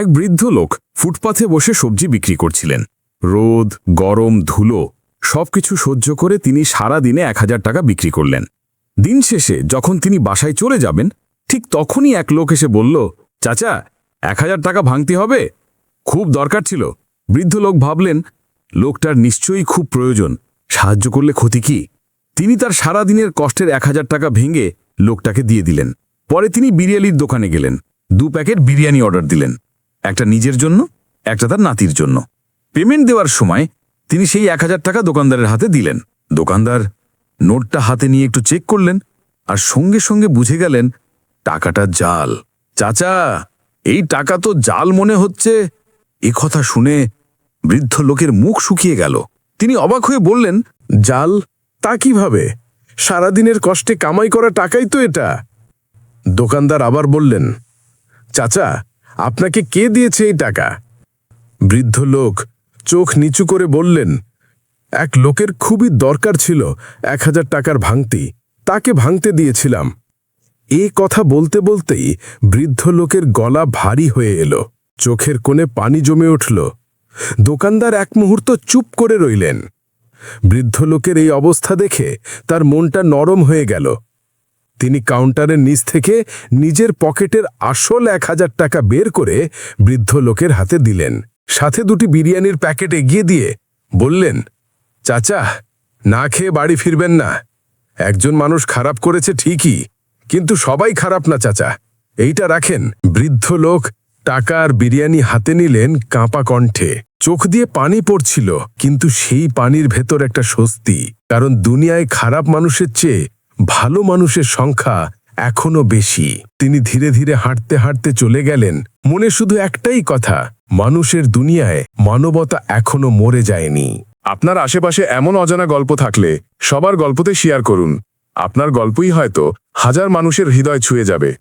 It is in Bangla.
এক বৃদ্ধ লোক ফুটপাথে বসে সবজি বিক্রি করছিলেন। রোদ, গরম, ধুলো, সবকিছু সহ্য করে তিনি সারা দিনে এক হাজার টাকা বিক্রি করলেন। দিন শেষে যখন তিনি বাসায় চলে যাবেন, ঠিক তখনই এক লোক এসে বলল, চাচা, এক হাজার টাকা ভাঙতে হবে? খুব দরকার ছিল। বৃদ্ধ লোক ভাবলেন, লোকটার নিশ্চয়ই খুব প্রয়োজন। সাহায্য করলে ক্ষতি কি? তিনি তার সারা দিনের কষ্টের এক হাজার টাকা ভেঙে লোকটাকে দিয়ে দিলেন। পরে তিনি বিরিয়ানির দোকানে গেলেন। দু প্যাকেট বিরিয়ানি অর্ডার দিলেন। একটা নিজের জন্য, একটা তার নাতির জন্য। পেমেন্ট দেওয়ার সময় তিনি সেই এক হাজার টাকা দোকানদারের হাতে দিলেন। দোকানদার নোটটা হাতে নিয়ে একটু চেক করলেন আর সঙ্গে সঙ্গে বুঝে গেলেন, টাকাটা জাল। চাচা, এই টাকা তো জাল মনে হচ্ছে। এ কথা শুনে বৃদ্ধ লোকের মুখ শুকিয়ে গেল। তিনি অবাক হয়ে বললেন, জাল? তা কীভাবে? সারাদিনের কষ্টে কামাই করা টাকাই তো এটা। দোকানদার আবার বললেন, চাচা আপনাকে কে দিয়েছে এই টাকা? বৃদ্ধ লোক চোখ নিচু করে বললেন, এক লোকের খুবই দরকার ছিল এক হাজার টাকার ভাঙতি, তাকে ভাঙতে দিয়েছিলাম। এ কথা বলতে বলতেই বৃদ্ধ লোকের গলা ভারী হয়ে এলো। চোখের কোণে পানি জমে উঠল। দোকানদার এক মুহূর্ত চুপ করে রইলেন। বৃদ্ধ লোকের এই অবস্থা দেখে তার মনটা নরম হয়ে গেল। তিনি কাউন্টারের নিচ থেকে নিজের পকেটের আসল এক হাজার টাকা বের করে বৃদ্ধ লোকের হাতে দিলেন। সাথে দুটি বিরিয়ানির প্যাকেট এগিয়ে দিয়ে বললেন, চাচা, না খেয়ে বাড়ি ফিরবেন না। একজন মানুষ খারাপ করেছে ঠিকই, কিন্তু সবাই খারাপ না, চাচা। এইটা রাখেন। বৃদ্ধ লোক টাকা আর বিরিয়ানি হাতে নিলেন কাঁপা কণ্ঠে। চোখ দিয়ে পানি পড়ছিল, কিন্তু সেই পানির ভেতর একটা স্বস্তি, কারণ দুনিয়ায় খারাপ মানুষের চেয়ে ভালো মানুষের সংখ্যা এখনও বেশি। তিনি ধীরে ধীরে হাঁটতে হাঁটতে চলে গেলেন। মনে শুধু একটাই কথা, মানুষের দুনিয়ায় মানবতা এখনও মরে যায়নি। আপনার আশেপাশে এমন অজানা গল্প থাকলে সবার গল্পতে শেয়ার করুন। আপনার গল্পই হয়তো হাজার মানুষের হৃদয় ছুঁয়ে যাবে।